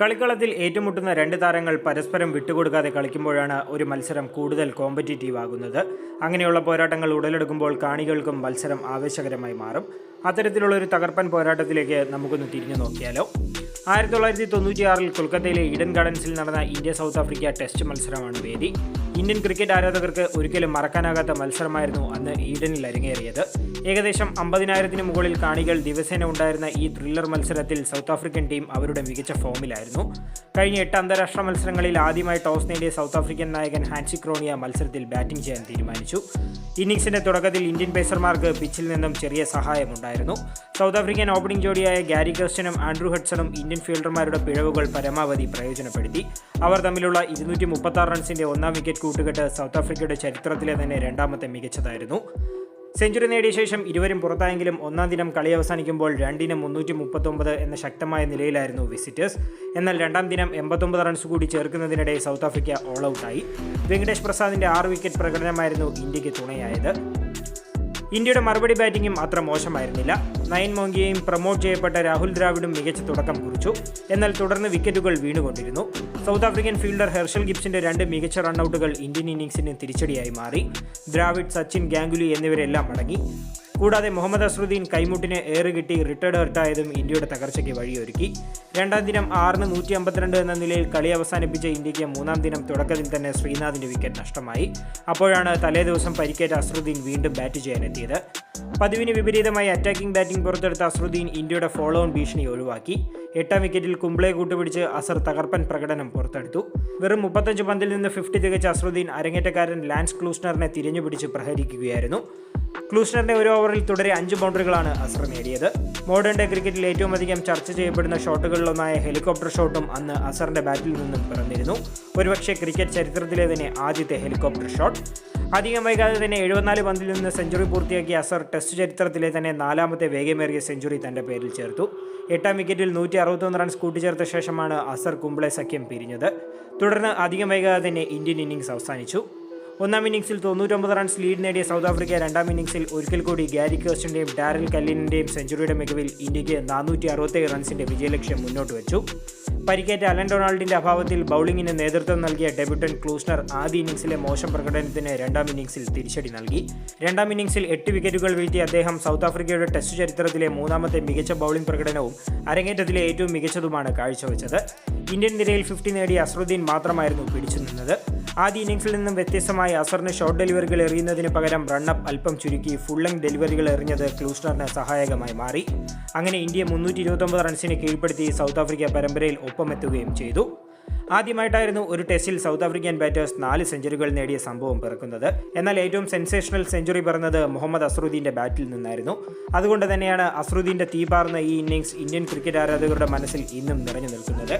കളിക്കളത്തിൽ ഏറ്റുമുട്ടുന്ന രണ്ട് താരങ്ങൾ പരസ്പരം വിട്ടുകൊടുക്കാതെ കളിക്കുമ്പോഴാണ് ഒരു മത്സരം കൂടുതൽ കോമ്പറ്റീറ്റീവ് ആകുന്നത് അങ്ങനെയുള്ള പോരാട്ടങ്ങൾ ഉടലെടുക്കുമ്പോൾ കാണികൾക്കും മത്സരം ആവേശകരമായി മാറും. അത്തരത്തിലുള്ള ഒരു തകർപ്പൻ പോരാട്ടത്തിലേക്ക് നമുക്കൊന്ന് തിരിഞ്ഞു നോക്കിയാലോ. ആയിരത്തി തൊള്ളായിരത്തി തൊണ്ണൂറ്റിയാറിൽ കൊൽക്കത്തയിലെ ഈഡൻ ഗാർഡൻസിൽ നടന്ന ഇന്ത്യ സൗത്ത് ആഫ്രിക്ക ടെസ്റ്റ് മത്സരമാണ് വേദി. ഇന്ത്യൻ ക്രിക്കറ്റ് ആരാധകർക്ക് ഒരിക്കലും മറക്കാനാകാത്ത മത്സരമായിരുന്നു അന്ന് ഈഡനിൽ അരങ്ങേറിയത്. ഏകദേശം അമ്പതിനായിരത്തിന് മുകളിൽ കാണികൾ ദിവസേന ഉണ്ടായിരുന്ന ഈ ത്രില്ലർ മത്സരത്തിൽ സൗത്ത് ആഫ്രിക്കൻ ടീം അവരുടെ മികച്ച ഫോമിലായിരുന്നു. കഴിഞ്ഞ എട്ട് അന്താരാഷ്ട്ര മത്സരങ്ങളിൽ ആദ്യമായി ടോസ് നേടിയ സൗത്ത് ആഫ്രിക്കൻ നായകൻ ഹാൻസി ക്രോണിയ മത്സരത്തിൽ ബാറ്റിംഗ് ചെയ്യാൻ തീരുമാനിച്ചു. ഇന്നിംഗ്സിന്റെ തുടക്കത്തിൽ ഇന്ത്യൻ പേസർമാർക്ക് പിച്ചിൽ നിന്നും ചെറിയ സഹായമുണ്ടായിരുന്നു സൗത്ത് ആഫ്രിക്കൻ ഓപ്പണിംഗ് ജോഡിയായ ഗാരി കസ്റ്റനും ആൻഡ്രൂ ഹഡ്സണും ഇന്ത്യൻ ഫീൽഡർമാരുടെ പിഴവുകൾ പരമാവധി പ്രയോജനപ്പെടുത്തി. അവർ തമ്മിലുള്ള ഇരുന്നൂറ്റി റൺസിന്റെ ഒന്നാം വിക്കറ്റ് കൂട്ടുകെട്ട് സൗത്ത് ആഫ്രിക്കയുടെ ചരിത്രത്തിലെ തന്നെ രണ്ടാമത്തെ മികച്ചതായിരുന്നു. സെഞ്ചുറി നേടിയ ശേഷം ഇരുവരും പുറത്തായെങ്കിലും ഒന്നാം ദിനം കളി അവസാനിക്കുമ്പോൾ രണ്ടിന് മുന്നൂറ്റി മുപ്പത്തൊമ്പത് എന്ന ശക്തമായ നിലയിലായിരുന്നു വിസിറ്റേഴ്സ്. എന്നാൽ രണ്ടാം ദിനം എൺപത്തൊമ്പത് റൺസ് കൂടി ചേർക്കുന്നതിനിടെ സൗത്ത് ആഫ്രിക്ക ഓൾ ഔട്ടായി വെങ്കടേഷ് പ്രസാദിന്റെ ആറ് വിക്കറ്റ് പ്രകടനമായിരുന്നു ഇന്ത്യയ്ക്ക് തുണയായത്. ഇന്ത്യയുടെ മറുപടി ബാറ്റിംഗും അത്ര മോശമായിരുന്നില്ല. നയൻ മോങ്കിയെയും പ്രമോട്ട് ചെയ്യപ്പെട്ട രാഹുൽ ദ്രാവിഡും മികച്ച തുടക്കം കുറിച്ചു. എന്നാൽ തുടർന്ന് വിക്കറ്റുകൾ വീണുകൊണ്ടിരുന്നു. സൗത്ത് ആഫ്രിക്കൻ ഫീൽഡർ ഹെർഷൽ ഗിബ്സിന്റെ രണ്ട് മികച്ച റൺഔട്ടുകൾ ഇന്ത്യൻ ഇന്നിംഗ്സിന് തിരിച്ചടിയായി മാറി. ദ്രാവിഡ് സച്ചിൻ ഗാംഗുലി എന്നിവരെല്ലാം മടങ്ങി കൂടാതെ മുഹമ്മദ് അസ്രുദ്ദീൻ കൈമുട്ടിന് ഏറ് കിട്ടി റിട്ടയർഡ് ഹർട്ടായതും ഇന്ത്യയുടെ തകർച്ചയ്ക്ക് വഴിയൊരുക്കി. രണ്ടാം ദിനം ആറിന് നൂറ്റി അമ്പത്തിരണ്ട് എന്ന നിലയിൽ കളി അവസാനിപ്പിച്ച ഇന്ത്യയ്ക്ക് മൂന്നാം ദിനം തുടക്കത്തിൽ തന്നെ ശ്രീനാഥിന്റെ വിക്കറ്റ് നഷ്ടമായി. അപ്പോഴാണ് തലേ ദിവസം പരിക്കേറ്റ അസ്രുദ്ദീൻ വീണ്ടും ബാറ്റ് ചെയ്യാനെത്തിയത്. പതിവിന് വിപരീതമായി അറ്റാക്കിംഗ് ബാറ്റിംഗ് പുറത്തെടുത്ത അസ്രുദ്ദീൻ ഇന്ത്യയുടെ ഫോളോ ഓൺ ഭീഷണി ഒഴിവാക്കി. എട്ടാം വിക്കറ്റിൽ കുംബ്ലെ കൂട്ടുപിടിച്ച് അസർ തകർപ്പൻ പ്രകടനം പുറത്തെടുത്തു. വെറും മുപ്പത്തഞ്ച് പന്തിൽ നിന്ന് ഫിഫ്റ്റി തികച്ച അസ്രുദ്ദീൻ അരങ്ങേറ്റക്കാരൻ ലാൻസ് ക്ലൂസ്നറിനെ തിരിഞ്ഞുപിടിച്ച് പ്രഹരിക്കുകയായിരുന്നു. ക്ലൂസ്നറിന്റെ ഒരു ഓവറിൽ തുടരെ അഞ്ച് ബൗണ്ടറികളാണ് അസർ നേടിയത്. മോഡേൺ ഡേ ക്രിക്കറ്റിൽ ഏറ്റവും അധികം ചർച്ച ചെയ്യപ്പെടുന്ന ഷോട്ടുകളിലൊന്നായ ഹെലികോപ്റ്റർ ഷോട്ടും അന്ന് അസറിന്റെ ബാറ്റിൽ നിന്നും പിറന്നിരുന്നു. ഒരുപക്ഷെ ക്രിക്കറ്റ് ചരിത്രത്തിലെ തന്നെ ആദ്യത്തെ ഹെലികോപ്റ്റർ ഷോട്ട്. അധികം വൈകാതെ തന്നെ എഴുപത്തിനാല് പന്തിൽ നിന്ന് സെഞ്ചുറി പൂർത്തിയാക്കിയ അസർ ടെസ്റ്റ് ചരിത്രത്തിലെ തന്നെ നാലാമത്തെ വേഗമേറിയ സെഞ്ചുറി തന്റെ പേരിൽ ചേർത്തു. എട്ടാം വിക്കറ്റിൽ നൂറ്റി അറുപത്തൊന്ന് റൺസ് കൂട്ടിച്ചേർത്ത ശേഷമാണ് അസർ കുംബ്ലെ സഖ്യം പിരിഞ്ഞത്. തുടർന്ന് അധികം വൈകാതെ തന്നെ ഇന്ത്യൻ ഇന്നിംഗ്സ് അവസാനിച്ചു. ഒന്നാം ഇന്നിംഗ്സിൽ തൊണ്ണൂറ്റൊമ്പത് റൺസ് ലീഡ് നേടിയ സൗത്ത് ആഫ്രിക്ക രണ്ടാം ഇന്നിംഗ്സിൽ ഒരിക്കൽ കൂടി ഗാരി കേസ്റ്റിന്റെയും ഡാരൽ കല്ലിനിന്റെയും സെഞ്ചുറിയുടെ മികവിൽ ഇന്ത്യയ്ക്ക് നാനൂറ്റി അറുപത്തേഴ് റൺസിന്റെ വിജയലക്ഷ്യം മുന്നോട്ട് വെച്ചു. പരിക്കേറ്റ അലൻ ഡൊണാൾഡിന്റെ അഭാവത്തിൽ ബൌളിംഗിന് നേതൃത്വം നൽകിയ ഡെബ്യൂട്ടൻ ക്ലൂസ്നർ ആദ്യ ഇന്നിംഗ്സിലെ മോശം പ്രകടനത്തിന് രണ്ടാം ഇന്നിംഗ്സിൽ തിരിച്ചടി നൽകി. രണ്ടാം ഇന്നിംഗ്സിൽ എട്ട് വിക്കറ്റുകൾ വീഴ്ത്തിയ അദ്ദേഹം സൗത്ത് ആഫ്രിക്കയുടെ ടെസ്റ്റ് ചരിത്രത്തിലെ മൂന്നാമത്തെ മികച്ച ബൌളിംഗ് പ്രകടനവും അരങ്ങേറ്റത്തിലെ ഏറ്റവും മികച്ചതുമാണ് കാഴ്ചവെച്ചത്. ഇന്ത്യൻ നിരയിൽ ഫിഫ്റ്റി നേടിയ അസ്രുദ്ദീൻ മാത്രമായിരുന്നു പിടിച്ചു നിന്നത്. ആദ്യ ഇന്നിംഗ്സിൽ നിന്നും വ്യത്യസ്തമായി അസറിന് ഷോർട്ട് ഡെലിവറികൾ എറിയുന്നതിന് പകരം റണ്ണപ്പ് അല്പം ചുരുക്കി ഫുൾ ലെങ് ഡെലിവറികൾ എറിഞ്ഞത് ക്ലൂസ്റ്ററിന് സഹായകമായി മാറി. അങ്ങനെ ഇന്ത്യ മുന്നൂറ്റി ഇരുപത്തൊമ്പത് റൺസിനെ കീഴ്പ്പെടുത്തി സൗത്ത് ആഫ്രിക്ക പരമ്പരയിൽ ഒപ്പമെത്തുകയും ചെയ്തു. ആദ്യമായിട്ടായിരുന്നു ഒരു ടെസ്റ്റിൽ സൗത്ത് ആഫ്രിക്കൻ ബാറ്റേഴ്സ് നാല് സെഞ്ചുറികൾ നേടിയ സംഭവം പിറക്കുന്നത്. എന്നാൽ ഏറ്റവും സെൻസേഷണൽ സെഞ്ചുറി പിറന്നത് മുഹമ്മദ് അസ്രുദ്ദീന്റെ ബാറ്റിൽ നിന്നായിരുന്നു. അതുകൊണ്ട് തന്നെയാണ് തീ തീപാർന്ന ഈ ഇന്നിംഗ്സ് ഇന്ത്യൻ ക്രിക്കറ്റ് ആരാധകരുടെ മനസ്സിൽ ഇന്നും നിറഞ്ഞു നിൽക്കുന്നത്.